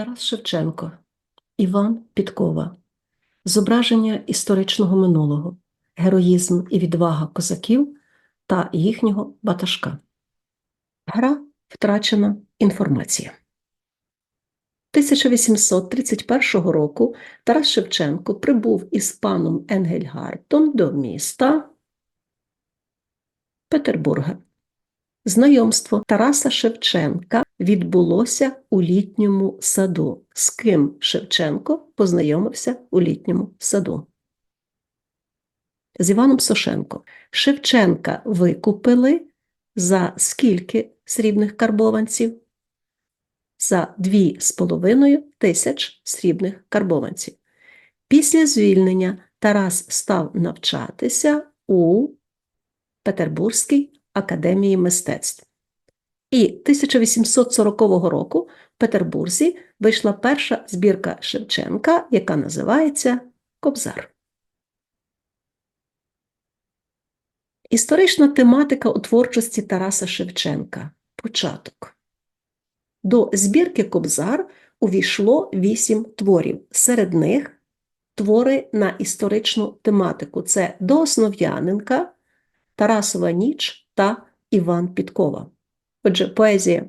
Тарас Шевченко, Іван Підкова, зображення історичного минулого, героїзм і відвага козаків та їхнього баташка. Гра втрачена інформація. 1831 року Тарас Шевченко прибув із паном Енгельгартом до міста Петербурга. Знайомство Тараса Шевченка відбулося у літньому саду. З ким Шевченко познайомився у літньому саду? З Іваном Сошенко. Шевченка викупили за скільки срібних карбованців? За дві з половиною тисяч срібних карбованців. Після звільнення Тарас став навчатися у Петербурзькій академії мистецтв. І 1840 року в Петербурзі вийшла перша збірка Шевченка, яка називається Кобзар. Історична тематика у творчості Тараса Шевченка. Початок. До збірки Кобзар увійшло вісім творів. Серед них твори на історичну тематику: це Дооснов'яненка, Тарасова ніч та Іван Підкова. Отже, поезія.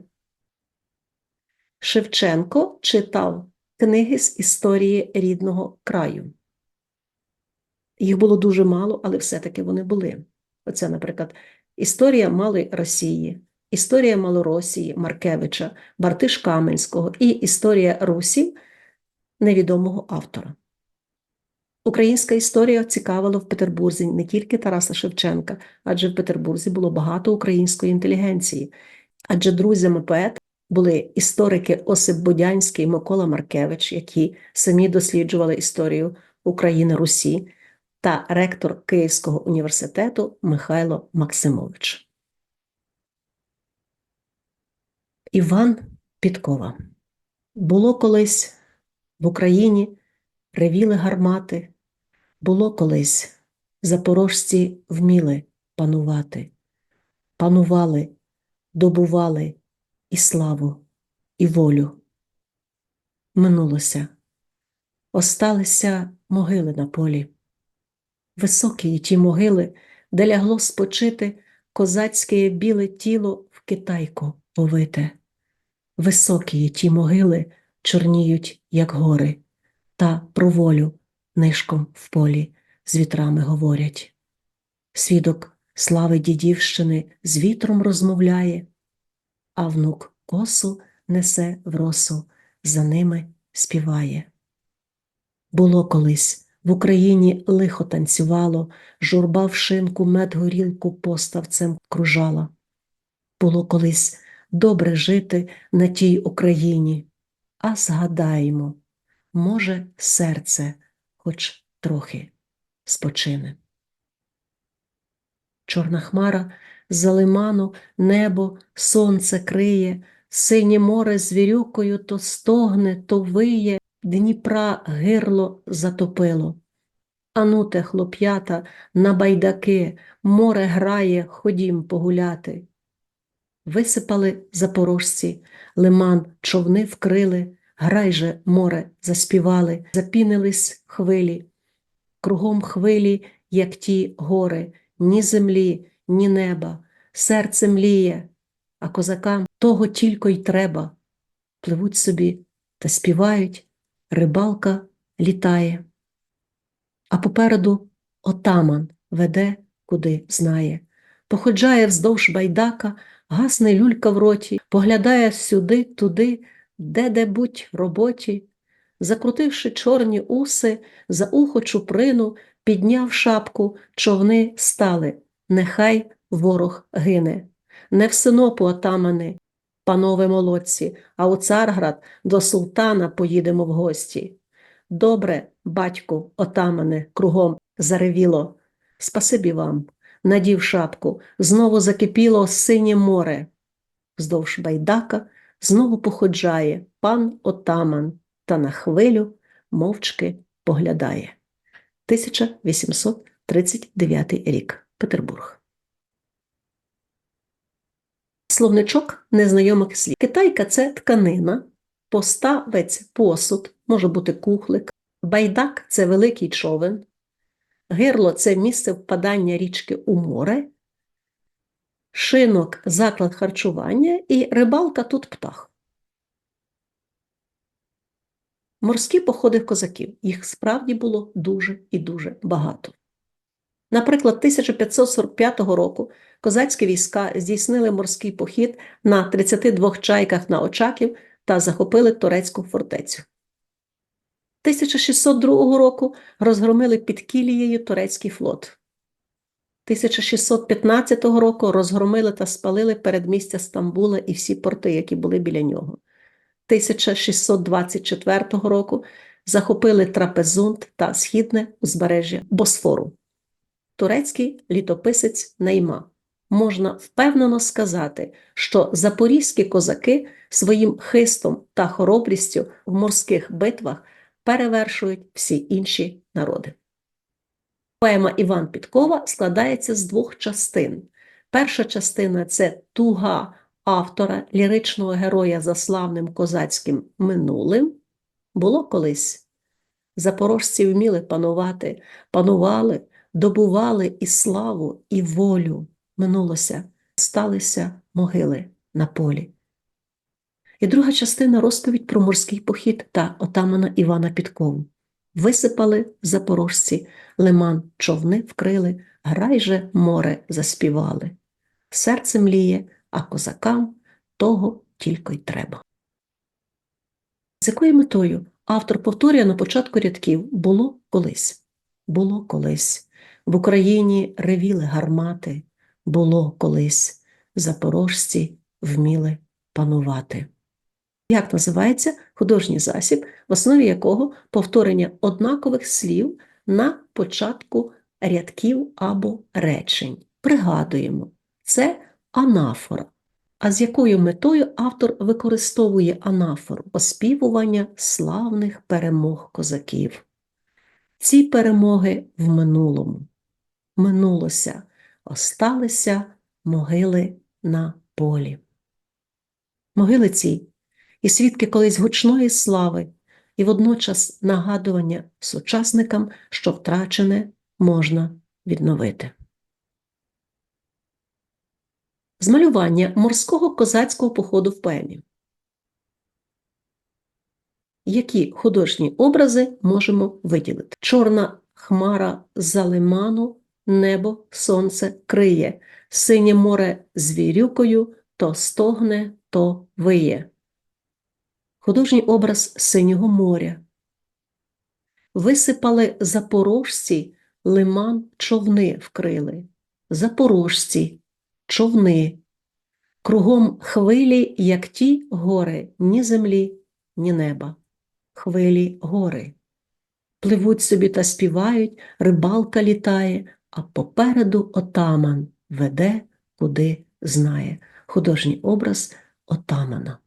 Шевченко читав книги з історії рідного краю. Їх було дуже мало, але все-таки вони були. Оце, наприклад, Історія Малої Росії, Історія Малоросії Маркевича, Бартиш Каменського і Історія Русі невідомого автора. Українська історія цікавила в Петербурзі не тільки Тараса Шевченка, адже в Петербурзі було багато української інтелігенції. Адже друзями поета були історики Осип Бодянський і Микола Маркевич, які самі досліджували історію України Русі, та ректор Київського університету Михайло Максимович. Іван Підкова. Було колись в Україні ревіли гармати, було колись запорожці вміли панувати, панували, добували і славу, і волю. Минулося, осталися могили на полі. Високі ті могили, де лягло спочити козацьке біле тіло в китайку повите. Високі ті могили чорніють, як гори, та про волю нишком в полі з вітрами говорять. Свідок слави дідівщини з вітром розмовляє, а внук косу несе в росу, за ними співає. Було колись в Україні лихо танцювало, журба в шинку мед горілку поставцем кружала. Було колись добре жити на тій Україні, а згадаймо, може, серце хоч трохи спочине. Чорна хмара за лиману небо сонце криє, синє море звірюкою то стогне, то виє, Дніпра гирло затопило. Ануте, хлоп'ята, на байдаки, море грає, ходім погуляти. Висипали запорожці, лиман човни вкрили, грай же, море, заспівали, запінились хвилі. Кругом хвилі, як ті гори, ні землі, ні неба, серце мліє, а козакам того тільки й треба. Пливуть собі та співають, рибалка літає. А попереду отаман веде, куди знає. Походжає вздовж байдака, гасне люлька в роті, поглядає сюди, туди, де-де-будь роботі. Закрутивши чорні уси, за ухо чуприну, підняв шапку, човни стали. Нехай ворог гине. Не в синопу отамани, панове молодці, а у Царград до султана поїдемо в гості. Добре, батьку, отамане, кругом заревіло. Спасибі вам, надів шапку, знову закипіло синє море. Вздовж байдака знову походжає пан отаман та на хвилю мовчки поглядає. 1839 рік. Петербург. Словничок незнайомих слів. Китайка це тканина, Поставець посуд, може бути кухлик, байдак це великий човен, гирло це місце впадання річки у море, шинок заклад харчування і рибалка тут птах. Морські походи козаків. Їх справді було дуже і дуже багато. Наприклад, 1545 року козацькі війська здійснили морський похід на 32 чайках на Очаків та захопили турецьку фортецю. 1602 року розгромили під Кілією турецький флот. 1615 року розгромили та спалили передмістя Стамбула і всі порти, які були біля нього. 1624 року захопили Трапезунд та східне узбережжя Босфору. Турецький літописець Нейма. Можна впевнено сказати, що запорізькі козаки своїм хистом та хоробрістю в морських битвах перевершують всі інші народи. Поема Іван Підкова складається з двох частин. Перша частина це туга автора ліричного героя за славним козацьким минулим. Було колись. Запорожці вміли панувати, панували, добували і славу, і волю. Минулося, сталися могили на полі. І друга частина розповідь про морський похід та отамана Івана Підкову. Висипали запорожці, лиман човни вкрили, грай же море заспівали. Серце мліє, а козакам того тільки й треба. З якою метою автор повторює на початку рядків було колись, було колись. В Україні ревіли гармати, було колись, запорожці вміли панувати. Як називається художній засіб, в основі якого повторення однакових слів на початку рядків або речень? Пригадуємо, це анафора. А з якою метою автор використовує анафору оспівування славних перемог козаків? Ці перемоги в минулому. Минулося, осталися могили на полі. Могили ці і свідки колись гучної слави, і водночас нагадування сучасникам, що втрачене можна відновити. Змалювання морського козацького походу в поемі. Які художні образи можемо виділити? Чорна хмара за лиману, небо, сонце криє, синє море з вірюкою то стогне, то виє. Художній образ синього моря. Висипали запорожці, лиман човни вкрили. Запорожці човни, кругом хвилі, як ті гори, ні землі, ні неба. Хвилі гори. Пливуть собі та співають, рибалка літає, а попереду отаман веде, куди знає. Художній образ отамана.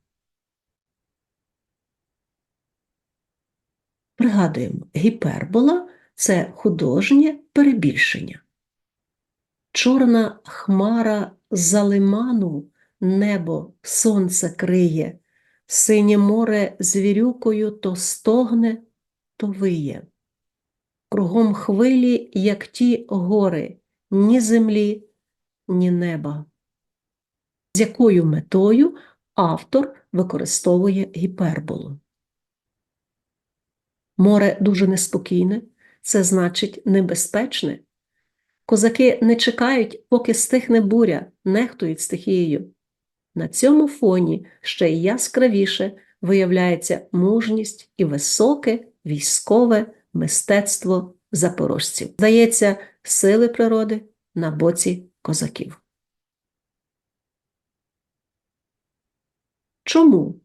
Пригадуємо, гіпербола це художнє перебільшення. Чорна хмара за лиману небо сонце криє, синє море звірюкою то стогне, то виє. Кругом хвилі, як ті гори, ні землі, ні неба. З якою метою автор використовує гіперболу? Море дуже неспокійне, це значить небезпечне. Козаки не чекають, поки стихне буря, нехтують стихією. На цьому фоні ще яскравіше виявляється мужність і високе військове мистецтво запорожців. Здається, сили природи на боці козаків. Чому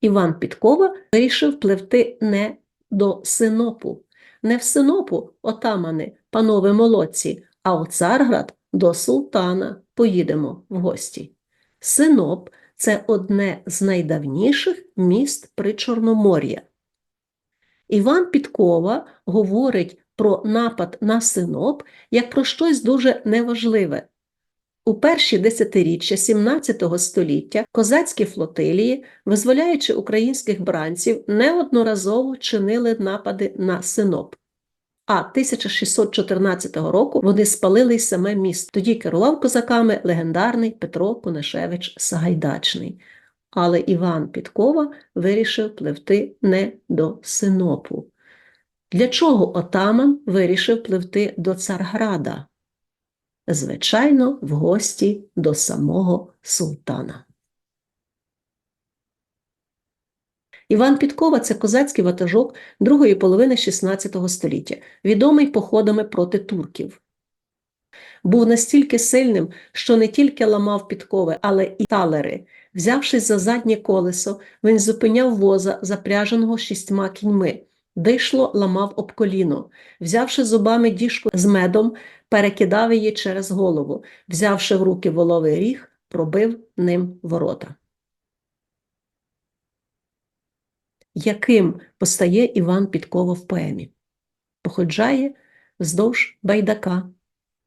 Іван Підкова вирішив пливти не до Синопу? Не в Синопу, отамани, панове молодці, а у Царград до султана поїдемо в гості. Синоп це одне з найдавніших міст при Чорномор'я. Іван Підкова говорить про напад на синоп як про щось дуже неважливе. У перші десятиріччя 17 століття козацькі флотилії, визволяючи українських бранців, неодноразово чинили напади на Синоп. А 1614 року вони спалили й саме місто. Тоді керував козаками легендарний Петро Кунашевич Сагайдачний. Але Іван Підкова вирішив пливти не до Синопу. Для чого отаман вирішив пливти до Царграда? Звичайно, в гості до самого султана. Іван Підкова це козацький ватажок другої половини XVI століття, відомий походами проти турків. Був настільки сильним, що не тільки ламав підкови, але і талери. Взявшись за заднє колесо, він зупиняв воза, запряженого шістьма кіньми. Дишло ламав об коліно. Взявши зубами діжку з медом, перекидав її через голову. Взявши в руки воловий ріг, пробив ним ворота. Яким постає Іван Підкова в поемі? Походжає вздовж байдака,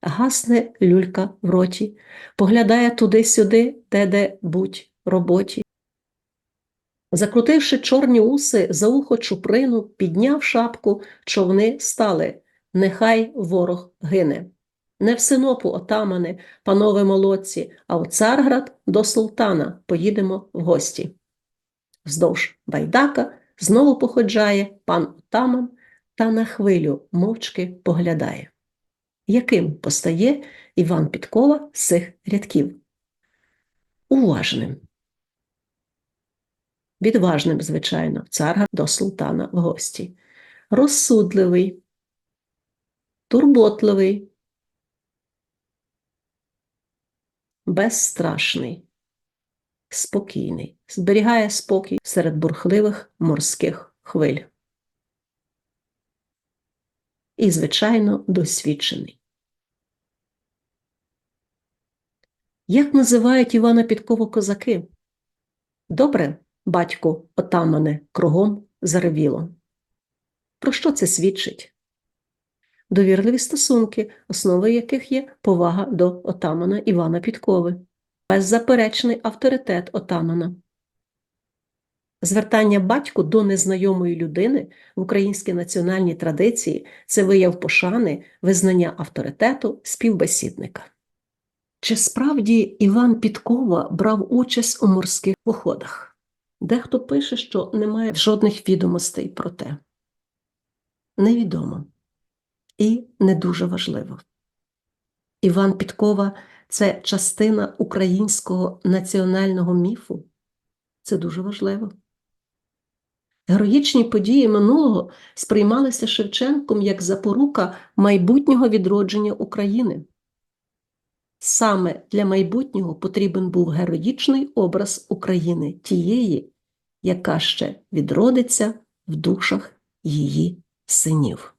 гасне люлька в роті, поглядає туди-сюди, де-де будь роботі. Закрутивши чорні уси за ухо чуприну, підняв шапку, човни стали. Нехай ворог гине. Не в синопу, отамане, панове молодці, а в Царград до султана поїдемо в гості. Вздовж байдака знову походжає пан отаман та на хвилю мовчки поглядає. Яким постає Іван Підкова з цих рядків? Уважним. Відважним, звичайно, царга до султана в гості. Розсудливий, турботливий, безстрашний, спокійний, зберігає спокій серед бурхливих морських хвиль. І, звичайно, досвідчений. Як називають Івана Підкова козаки? Добре, батько отамане, кругом заревіло. Про що це свідчить? Довірливі стосунки, основою яких є повага до отамана Івана Підкови, беззаперечний авторитет отамана. Звертання батьку до незнайомої людини в українській національній традиції це вияв пошани, визнання авторитету співбесідника. Чи справді Іван Підкова брав участь у морських походах? Дехто пише, що немає жодних відомостей про те. Невідомо і не дуже важливо. Іван Підкова це частина українського національного міфу. Це дуже важливо. Героїчні події минулого сприймалися Шевченком як запорука майбутнього відродження України. Саме для майбутнього потрібен був героїчний образ України, тієї, яка ще відродиться в душах її синів.